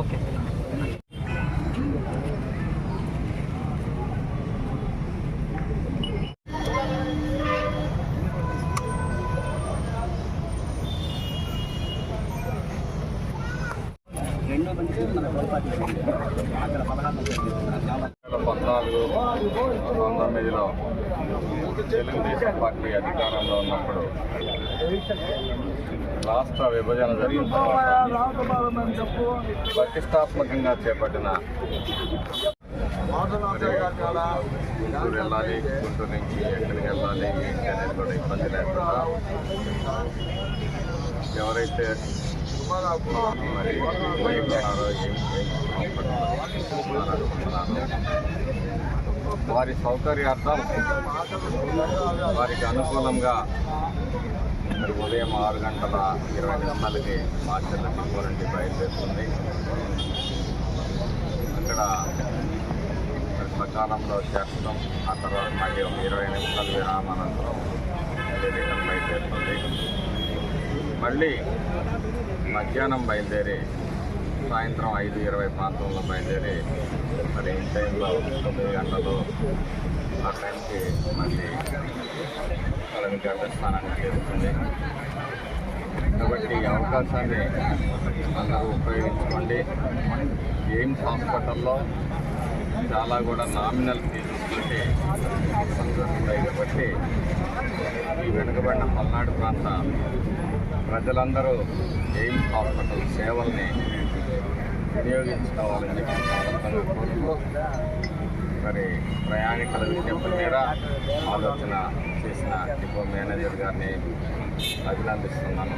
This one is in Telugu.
ఓకే రెండో బండి మన గోల్పాటి అక్కడ పదహారు వేల పద్నాలుగు పంతొమ్మిదిలో తెలుగుదేశం పార్టీ అధికారంలో ఉన్నప్పుడు రాష్ట్ర విభజన జరిగిన ప్రతిష్టాత్మకంగా చేపట్టిన మరి గుంటూరు వెళ్ళాలి గుంటూరు నుంచి ఎక్కడికి వెళ్ళాలి ఏంటి అనేది కూడా ఇబ్బంది లేకుండా ఎవరైతే మరి వారి సౌకర్యార్థం వారికి అనుకూలంగా మరి ఉదయం ఆరు గంటల ఇరవై నిమిషాలకి మార్చెల్ల డిపో నుండి బయలుదేరుతుంది. అక్కడ మరి సకాలంలో చేస్తాం. ఆ తర్వాత మళ్ళీ ఒక ఇరవై నిమిషాల విరామానంతరం మళ్ళీ రిటర్న్ బయలుదేరుతుంది. మళ్ళీ మధ్యాహ్నం బయలుదేరి సాయంత్రం ఐదు ఇరవై ప్రాంతంలో బయలుదేరి మరి ఈ టైంలో తొమ్మిది గంటలు ఆ టైంకి మళ్ళీ వాళ్ళని గర్భస్థానానికి చేరుతుంది. కాబట్టి ఈ అవకాశాన్ని అందరూ ఉపయోగించుకోండి. ఎయిమ్స్ హాస్పిటల్లో చాలా కూడా నామినల్ ఫీజెస్ తోటి కాబట్టి ఈ వెనుకబడిన పల్నాడు ప్రాంత ప్రజలందరూ ఎయిమ్స్ హాస్పిటల్ సేవల్ని వినియోగించుకోవాలని మరి ప్రయాణికుల విజ్ఞప్తి మీద ఆలోచన చేసిన డిపో మేనేజర్ గారిని అభినందిస్తున్నాను.